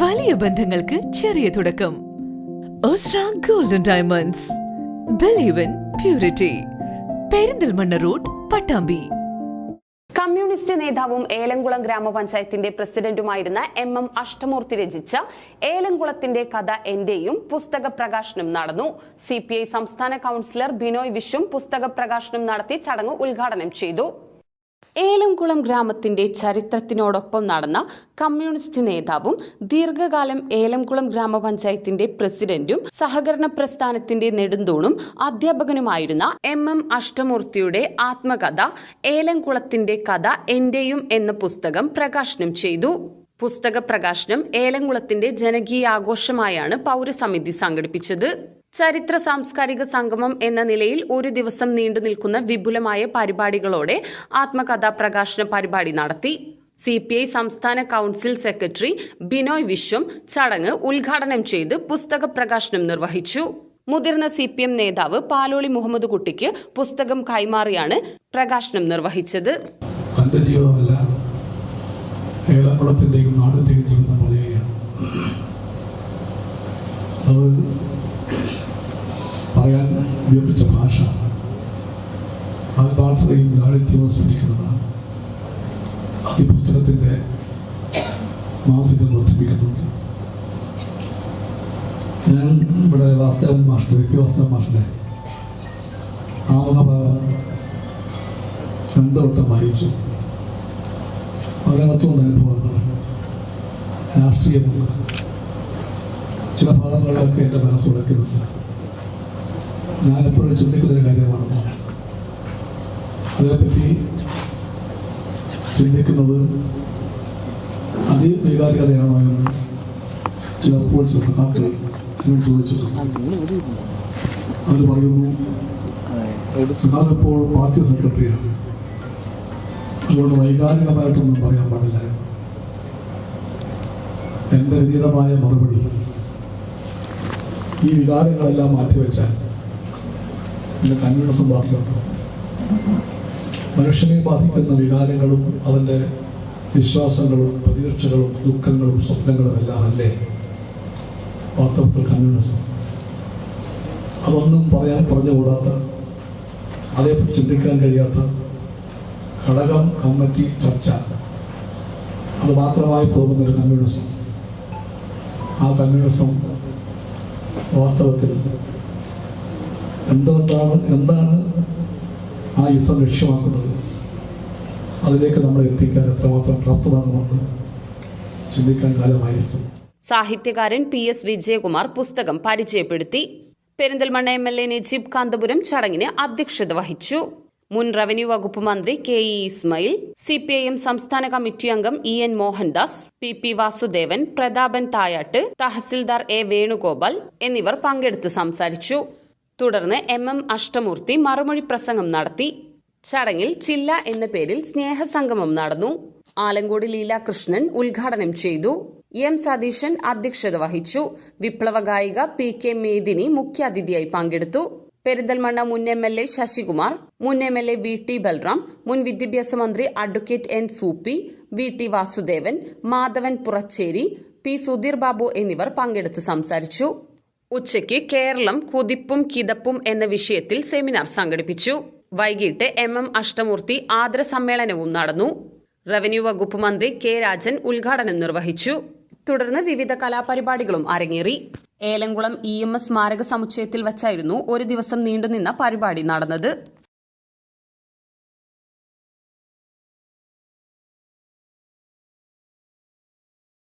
വലിയ ബന്ധങ്ങൾക്ക് ചെറിയ തുടക്കം. Osra golden diamonds believe in purity Perinthalmanna road Pattambi. Communist നേതാവും ഏലംകുളം ഗ്രാമപഞ്ചായത്തിന്റെ പ്രസിഡന്റുമായിരുന്ന എം എം അഷ്ടമൂർത്തി രചിച്ച ഏലംകുളത്തിന്റെ കഥ എന്റെയും പുസ്തക പ്രകാശനം നടന്നു. സി സംസ്ഥാന കൌൺസിലർ ബിനോയ് വിശ്വം പുസ്തക പ്രകാശനം നടത്തി ചടങ്ങ് ഉദ്ഘാടനം ചെയ്തു. ഏലംകുളം ഗ്രാമത്തിന്റെ ചരിത്രത്തിനോടൊപ്പം നടന്ന കമ്മ്യൂണിസ്റ്റ് നേതാവും ദീർഘകാലം ഏലംകുളം ഗ്രാമപഞ്ചായത്തിന്റെ പ്രസിഡന്റും സഹകരണ പ്രസ്ഥാനത്തിന്റെ നെടുന്തൂണും അധ്യാപകനുമായിരുന്ന എം എം അഷ്ടമൂർത്തിയുടെ ആത്മകഥ ഏലംകുളത്തിന്റെ കഥ എന്റെയും എന്ന പുസ്തകം പ്രകാശനം ചെയ്തു. പുസ്തക പ്രകാശനം ഏലംകുളത്തിന്റെ ജനകീയ ആഘോഷമായാണ് പൗരസമിതി സംഘടിപ്പിച്ചത്. ചരിത്ര സാംസ്കാരിക സംഗമം എന്ന നിലയിൽ ഒരു ദിവസം നീണ്ടു നിൽക്കുന്ന വിപുലമായ പരിപാടികളോടെ ആത്മകഥാ പ്രകാശന പരിപാടി നടത്തി. സി പി ഐ സംസ്ഥാന കൗൺസിൽ സെക്രട്ടറി ബിനോയ് വിശ്വം ചടങ്ങ് ഉദ്ഘാടനം ചെയ്ത് പുസ്തക പ്രകാശനം നിർവഹിച്ചു. മുതിർന്ന സി പി എം നേതാവ് പാലോളി മുഹമ്മദ് കുട്ടിക്ക് പുസ്തകം കൈമാറിയാണ് പ്രകാശനം നിർവഹിച്ചത്. ഏലക്കുളത്തിന്റെയും നാടിന്റെയും ജീവിതം പറയുകയാണ് അത് പറയാൻ ഉപയോഗിച്ച ഭാഷ. ആത്മാർത്ഥതയും ലാളിത്യവും സ്മരിക്കുന്നതാണ്. അത് പുസ്തകത്തിന്റെ മാസികം വർദ്ധിപ്പിക്കുന്നുണ്ട്. ഞാൻ ഇവിടെ വാസ്തവൻ മാഷിന്റെ വ്യക്തിവാസ്തവൻ മാഷിന്റെ ആമുഖഭാഗം രണ്ടു വട്ടം വായിച്ചു. അതിനകത്തുണ്ട് അനുഭവങ്ങൾ. രാഷ്ട്രീയമുണ്ട് ചില ഭാഗങ്ങളിലൊക്കെ എന്റെ മനസ്സുടയ്ക്കുന്നുണ്ട് ഞാനെപ്പോഴും ചിന്തിക്കുന്നൊരു കാര്യമാണ്. അതേപ്പറ്റി ചിന്തിക്കുന്നത് അതിവൈകാരികതയാണോ എന്ന് ചിലപ്പോൾ ചില സഖാക്കൾ എന്നോട് ചോദിച്ചിട്ടുണ്ട്. അവർ പറയുന്നു സഖാവ് ഇപ്പോൾ പാർട്ടി സെക്രട്ടറിയാണ്. അതുകൊണ്ട് വൈകാരികമായിട്ടൊന്നും പറയാൻ പാടില്ല. എന്റെ വിനീതമായ മറുപടി ഈ വികാരങ്ങളെല്ലാം മാറ്റിവെച്ചാൽ പിന്നെ കമ്മ്യൂണിസം പാർട്ടിയുണ്ട് മനുഷ്യനെ ബാധിക്കുന്ന വികാരങ്ങളും അവന്റെ വിശ്വാസങ്ങളും പ്രതീക്ഷകളും ദുഃഖങ്ങളും സ്വപ്നങ്ങളും എല്ലാം അല്ലേ? വാസ്തവത്തിൽ കമ്മ്യൂണിസം അതൊന്നും പറയാൻ പറഞ്ഞുകൂടാത്ത അതേപ്പറ്റി ചിന്തിക്കാൻ കഴിയാത്ത ഘടകം കമ്മിറ്റി ചർച്ച. അത് മാത്രമായി പോകുന്നൊരു കമ്മ്യൂണിസം. ആ കമ്മ്യൂണിസം വാസ്തവത്തിൽ എന്തുകൊണ്ടാണ് എന്താണ് ആ യുസം ലക്ഷ്യമാക്കുന്നത്? അതിലേക്ക് നമ്മളെ എത്തിക്കാൻ എത്രമാത്രം പ്രാപ്തമാകുമെന്ന് ചിന്തിക്കാൻ കാലമായിരിക്കും. സാഹിത്യകാരൻ പി എസ് വിജയകുമാർ പുസ്തകം പരിചയപ്പെടുത്തി. Perinthalmanna M L A Najeeb Kanthapuram ചടങ്ങിന് അധ്യക്ഷത വഹിച്ചു. മുൻ റവന്യൂ വകുപ്പ് മന്ത്രി K E Ismail C P I M സംസ്ഥാന കമ്മിറ്റി അംഗം E N Mohandas P P Vasudevan Prathapan Thayatt tahsildar A Venugopal എന്നിവർ പങ്കെടുത്ത് സംസാരിച്ചു. തുടർന്ന് എം എം അഷ്ടമൂർത്തി മറുമൊഴി പ്രസംഗം നടത്തി. ചടങ്ങിൽ ചില്ല എന്ന പേരിൽ സ്നേഹസംഗമം നടന്നു. ആലങ്കോട് ലീലാകൃഷ്ണൻ ഉദ്ഘാടനം ചെയ്തു. എം സതീശൻ അധ്യക്ഷത വഹിച്ചു. വിപ്ലവ ഗായിക പി കെ മേദിനി മുഖ്യാതിഥിയായി പങ്കെടുത്തു. പെരിന്തൽമണ്ണ മുൻ എം എൽ എ ശശികുമാർ മുൻ M L A V T Balram മുൻ വിദ്യാഭ്യാസ മന്ത്രി advocate N Soopy V T Vasudevan Madhavan Purachery P Sudheer Babu എന്നിവർ പങ്കെടുത്ത് സംസാരിച്ചു. ഉച്ചയ്ക്ക് കേരളം കുതിപ്പും കിതപ്പും എന്ന വിഷയത്തിൽ സെമിനാർ സംഘടിപ്പിച്ചു. വൈകിട്ട് എം എം അഷ്ടമൂർത്തി ആദര സമ്മേളനവും നടന്നു. റവന്യൂ വകുപ്പ് മന്ത്രി കെ രാജൻ ഉദ്ഘാടനം നിർവഹിച്ചു. തുടർന്ന് വിവിധ കലാപരിപാടികളും അരങ്ങേറി. ഏലംകുളം ഇ എം എസ് സ്മാരക സമുച്ചയത്തിൽ വച്ചായിരുന്നു ഒരു ദിവസം നീണ്ടുനിന്ന പരിപാടി നടന്നത്.